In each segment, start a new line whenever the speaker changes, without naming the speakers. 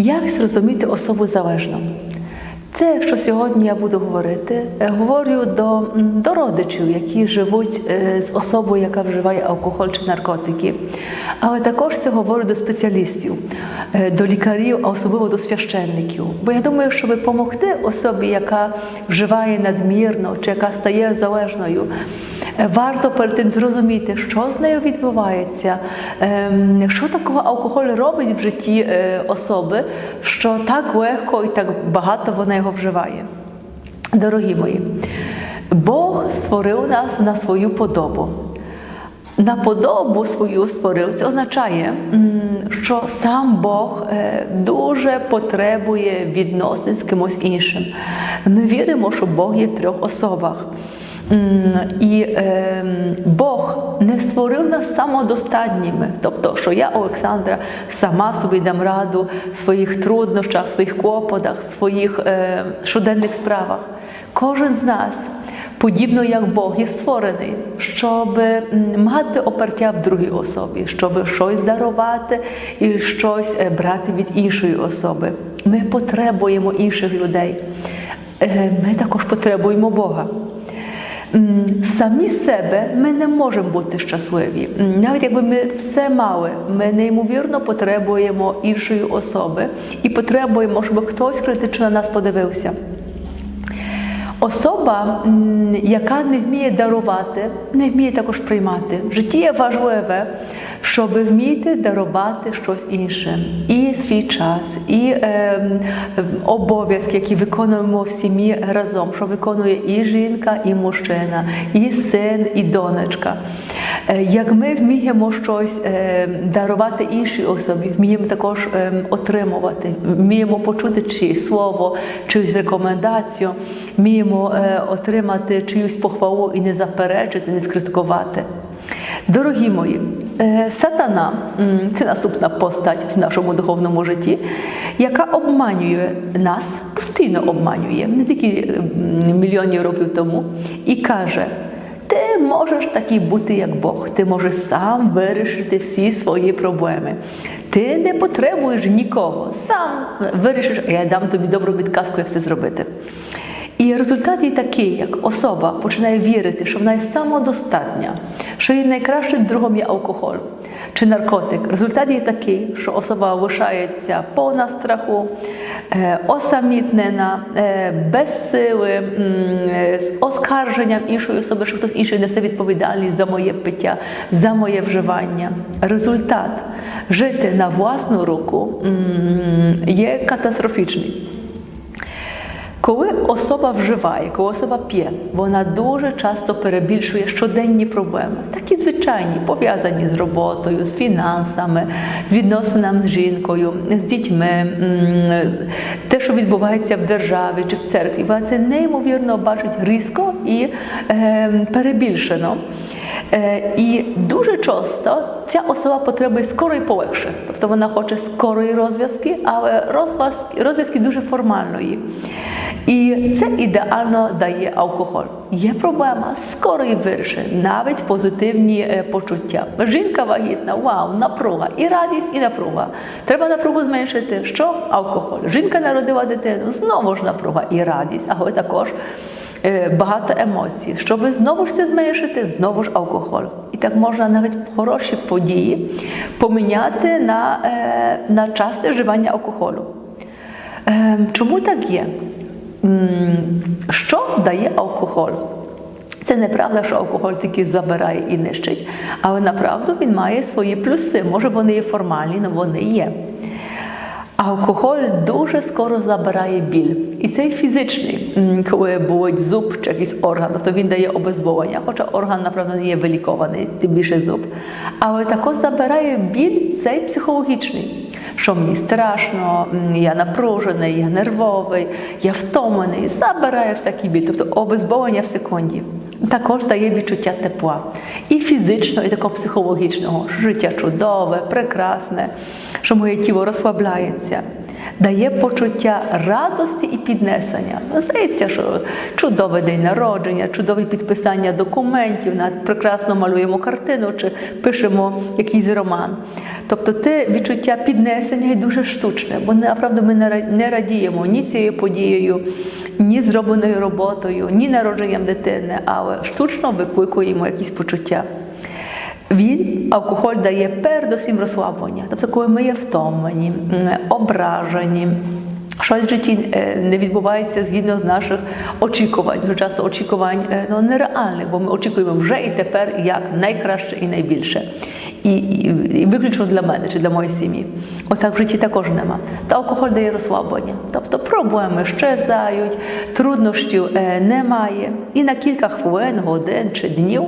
Як зрозуміти особу залежну? Це, що сьогодні я буду говорити, е, говорю до, до родичів, які живуть е, з особою, яка вживає алкоголь чи наркотики. Але також це говорю до спеціалістів, е, до лікарів, а особливо до священників. Бо я думаю, щоб допомогти особі, яка вживає надмірно чи яка стає залежною, варто перед тим зрозуміти, що з нею відбувається, ем, що такого алкоголь робить в житті е, особи, що так легко і так багато вона його вживає. Дорогі мої, Бог створив нас на свою подобу. На подобу свою створив. Це означає, що сам Бог е, дуже потребує відносин з кимось іншим. Ми віримо, що Бог є в трьох особах. І е, Бог не створив нас самодостатніми, тобто, що я, Олександра, сама собі дам раду в своїх труднощах, своїх клопотах, своїх е, щоденних справах. Кожен з нас подібно як Бог є створений, щоб мати опертя в другій особі, щоб щось дарувати і щось е, брати від іншої особи. Ми потребуємо інших людей. Е, Ми також потребуємо Бога. Самі себе ми не можемо бути щасливі. Навіть якби ми все мали, ми неймовірно потребуємо іншої особи і потребуємо, щоб хтось критично на нас подивився. Особа, яка не вміє дарувати, не вміє також приймати. В житті є важливе, щоб ви вмієте дарувати щось інше, і свій час, і е, обов'язки, які виконуємо в сім'ї разом, що виконує і жінка, і мужчина, і син, і донечка. Е, Як ми вміємо щось е, дарувати іншій особі, вміємо також е, отримувати, вміємо почути чиєсь слово, чиюсь рекомендацію, вміємо е, отримати чиюсь похвалу і не заперечити, не скриткувати. Дорогі мої, сатана це наступна постать в нашому духовному житті, яка обманює нас, постійно обманює, не тільки мільйонів років тому, і каже. Ти можеш такий бути, як Бог. Ти можеш сам вирішити всі свої проблеми. Ти не потребуєш нікого. Сам вирішиш, а я дам тобі добру підказку, як це зробити. І результат є такий, як особа починає вірити, що вона є самодостатня, що її найкращим другом є алкоголь чи наркотик. Результат є такий, що особа лишається повна страху, е, осамітнена, е, без сили, е, з оскарженням іншої особи, що хтось інший несе відповідальність за моє пиття, за моє вживання. Результат жити на власну руку є катастрофічний. Коли особа вживає, коли особа п'є, вона дуже часто перебільшує щоденні проблеми, такі звичайні, пов'язані з роботою, з фінансами, з відносинами з жінкою, з дітьми, те, що відбувається в державі чи в церкві, вона це неймовірно бачить різко і е, перебільшено. Е, І дуже часто ця особа потребує скорої полегше, тобто вона хоче скорої розв'язки, але розв'язки, розв'язки дуже формальної. І це ідеально дає алкоголь. Є проблема скорої вирішення, навіть позитивні е, почуття. Жінка вагітна, вау, напруга, і радість, і напруга. Треба напругу зменшити. Що? Алкоголь. Жінка народила дитину, знову ж напруга і радість, але також е, багато емоцій. Щоб знову ж це зменшити, знову ж алкоголь. І так можна навіть хороші події поміняти на, е, на часте вживання алкоголю. Е, Чому так є? Що дає алкоголь? Це неправда, що алкоголь тільки забирає і нищить, але направду він має свої плюси. Може, вони є формальні, але вони є. Алкоголь дуже скоро забирає біль. І цей фізичний, коли болить зуб чи якийсь орган, тобто він дає обезволення, хоча орган, напевно, не є вилікований, тим більше зуб. Але також забирає біль цей психологічний, що мені страшно, я напружений, я нервовий, я втомлений, забираю всякий біль, тобто обезболення в секунді. Також дає відчуття тепла і фізичного, і такого психологічного, що життя чудове, прекрасне, що моє тіло розслабляється. Дає почуття радості і піднесення. Здається, що чудовий день народження, чудове підписання документів, прекрасно малюємо картину чи пишемо якийсь роман. Тобто те відчуття піднесення і дуже штучне, бо направду ми не радіємо ні цією подією, ні зробленою роботою, ні народженням дитини, але штучно викликуємо якісь почуття. Він, алкоголь дає передусім розслаблення. Тобто, коли ми є втомлені, ображені, щось в житті е, не відбувається згідно з наших очікувань. Дуже часто очікувань е, ну, нереальних, бо ми очікуємо вже і тепер як найкраще і найбільше. І, і, і виключно для мене чи для моєї сім'ї. Отак в житті також нема. Та алкоголь дає розслаблення. Тобто проблеми щезають, труднощів е, немає. І на кілька хвилин, годин чи днів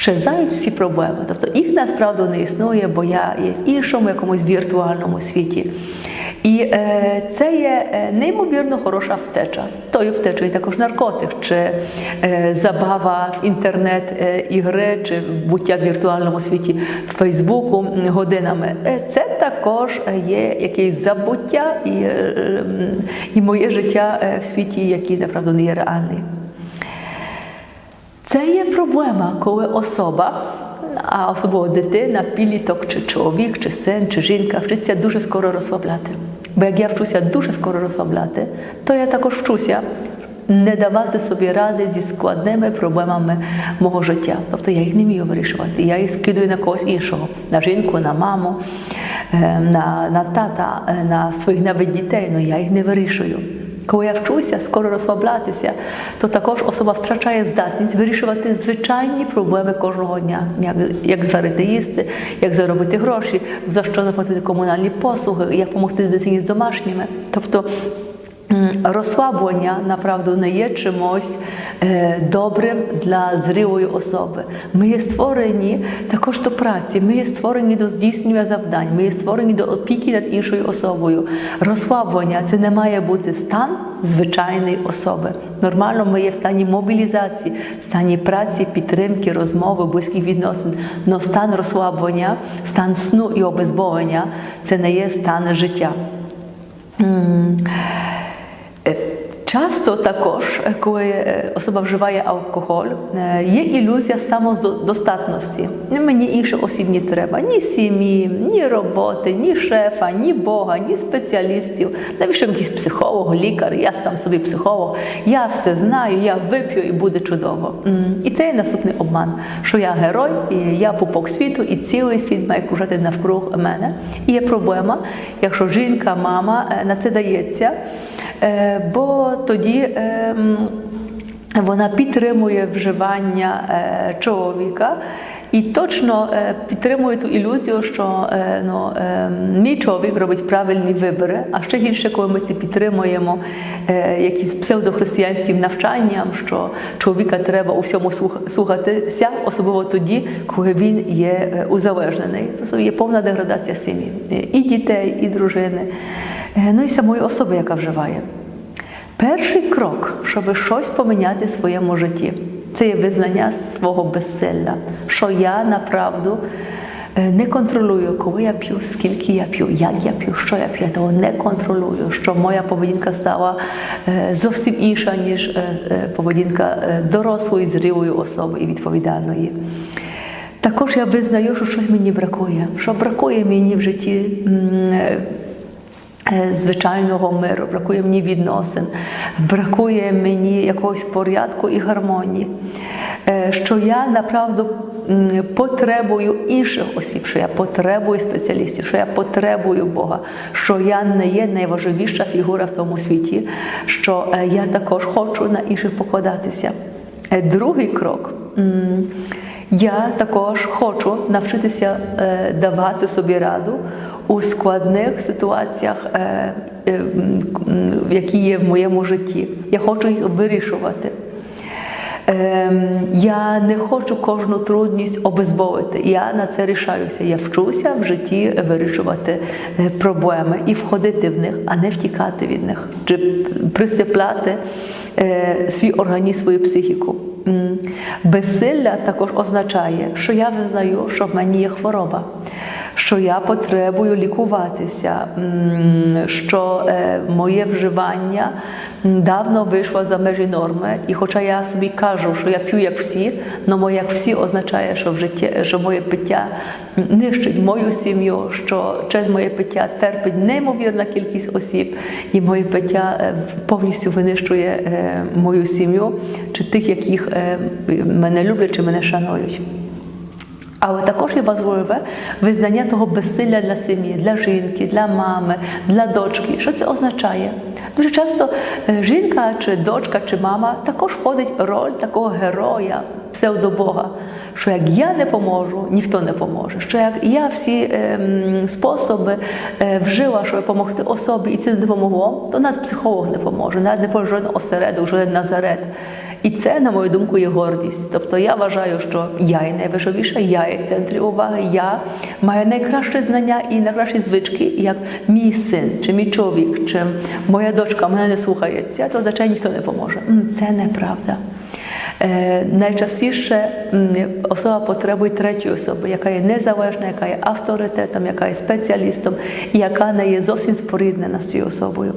щезають всі проблеми. Тобто їх насправді не існує, бо я є в іншому якомусь віртуальному світі. І е, це є е, неймовірно хороша втеча. Тою втечею також наркотик, чи е, забава в інтернет-ігри, чи буття в віртуальному світі в Фейсбуку годинами. Е, Це також є якесь забуття і, е, і моє життя е, в світі, який направду не є реальний. Це є проблема, коли особа, а особливо дитина, підліток, чи чоловік, чи син, чи жінка вчиться дуже скоро розслабляти. Бо як я вчуся дуже скоро розслабляти, то я також вчуся не давати собі ради зі складними проблемами мого життя. Тобто я їх не вмію вирішувати. Я їх скидую на когось іншого, на жінку, на маму, е, на, на тата, е, на своїх навіть дітей, але я їх не вирішую. Коли я вчуся скоро розслаблятися, то також особа втрачає здатність вирішувати звичайні проблеми кожного дня, як, як зварити їсти, як заробити гроші, за що заплатити комунальні послуги, як допомогти дитині з домашніми. Тобто розслаблення направду не є чимось е, добрим для зрілої особи. Ми є створені також до праці, ми є створені до здійснення завдань, ми є створені до опіки над іншою особою. Розслаблення це не має бути стан звичайної особи. Нормально ми є в стані мобілізації, в стані праці, підтримки, розмови, близьких відносин. Но стан розслаблення, стан сну і обезболення це не є стан життя. Е, Часто також, е, коли е, особа вживає алкоголь, е, є ілюзія самодостатності. Мені інших осіб не треба, ні сім'ї, ні роботи, ні шефа, ні Бога, ні спеціалістів. Навіщо якийсь психолог, лікар, я сам собі психолог, я все знаю, я вип'ю і буде чудово. І це є наступний обман, що я герой, і я пупок світу, і цілий світ має кружати навкруг мене. І є проблема, якщо жінка, мама на це дається. Е, Бо тоді ем, вона підтримує вживання е, чоловіка і точно е, підтримує ту ілюзію, що е, ну, е, мій чоловік робить правильні вибори. А ще гірше, коли ми це підтримуємо якимсь псевдохристиянським навчанням, що чоловіка треба у всьому слухатися, особливо тоді, коли він є узалежнений. Тобто є повна деградація сім'ї і дітей, і дружини, ну і самої особи, яка вживає. Перший крок, щоб щось поміняти в своєму житті, це є визнання свого безсилля, що я направду е, не контролюю, коли я п'ю, скільки я п'ю, як я п'ю, що я п'ю, я того не контролюю, що моя поведінка стала е, зовсім інша, ніж е, поведінка дорослої, зрілої особи і відповідальної. Також я визнаю, що щось мені бракує, що бракує мені в житті. Звичайного миру, бракує мені відносин, бракує мені якогось порядку і гармонії, що я направду потребую інших осіб, що я потребую спеціалістів, що я потребую Бога, що я не є найважливіша фігура в тому світі, що е, я також хочу на інших покладатися. Е, Другий крок. Я також хочу навчитися е, давати собі раду у складних ситуаціях, які є в моєму житті. Я хочу їх вирішувати. Ем, Я не хочу кожну трудність обезболити. Я на це рішаюся. Я вчуся в житті вирішувати е, проблеми і входити в них, а не втікати від них, чи присипляти е, свій організм, свою психіку. Безсилля також означає, що я визнаю, що в мені є хвороба, що я потребую лікуватися, що е, моє вживання давно вийшло за межі норми. І хоча я собі кажу, що я п'ю як всі, але моє як всі означає, що в житті, що моє пиття нищить мою сім'ю, що через моє пиття терпить неймовірна кількість осіб, і моє пиття е, повністю винищує е, мою сім'ю чи тих, яких мене люблять чи мене шанують. Але також є важливе визнання того безсилля для сім'ї, для жінки, для мами, для дочки. Що це означає? Дуже часто е, жінка, чи дочка, чи мама також входить роль такого героя, псевдобога, що як я не поможу, ніхто не поможе. Що як я всі ем, способи е, вжила, щоб допомогти особі, і це не допомогло, то навіть психолог не поможе, навіть не поможе жоден осередок, жоден назарет. І це, на мою думку, є гордість. Тобто я вважаю, що я є найважливіша, я є в центрі уваги, я маю найкраще знання і найкращі звички, як мій син, чи мій чоловік, чи моя дочка мене не слухається, то означає ніхто не поможе. Це неправда. Е, найчастіше особа потребує третьої особи, яка є незалежна, яка є авторитетом, яка є спеціалістом, і яка не є зовсім споріднена з цією особою.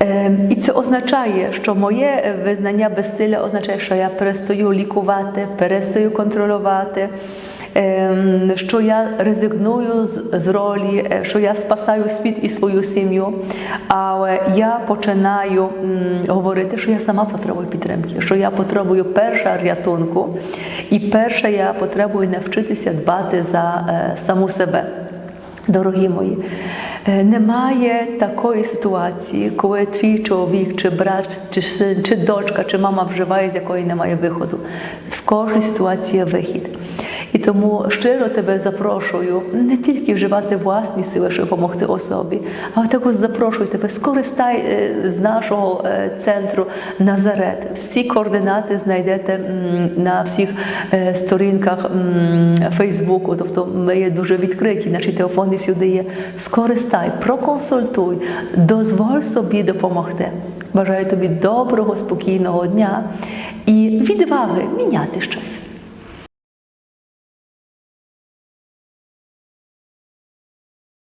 Ем, І це означає, що моє е, визнання безсилля означає, що я перестаю лікувати, перестаю контролювати, ем, що я резигную з- ролі, е, що я спасаю світ і свою сім'ю. Але я починаю говорити, що я сама потребую підтримки, що я потребую перша рятунку, і перше я потребую навчитися дбати за е, саму себе. Дорогі мої, немає такої ситуації, коли твій чоловік, чи брат, чи син, чи дочка, чи мама вживає, з якої немає виходу. В кожній ситуації є вихід. Тому щиро тебе запрошую не тільки вживати власні сили, щоб допомогти особі, але також запрошую тебе, скористай е, з нашого е, центру Назарет. Всі координати знайдете на всіх е, сторінках Фейсбуку. Тобто ми є дуже відкриті, наші телефони всюди є. Скористай, проконсультуй, дозволь собі допомогти. Бажаю тобі доброго, спокійного дня і відваги міняти щось.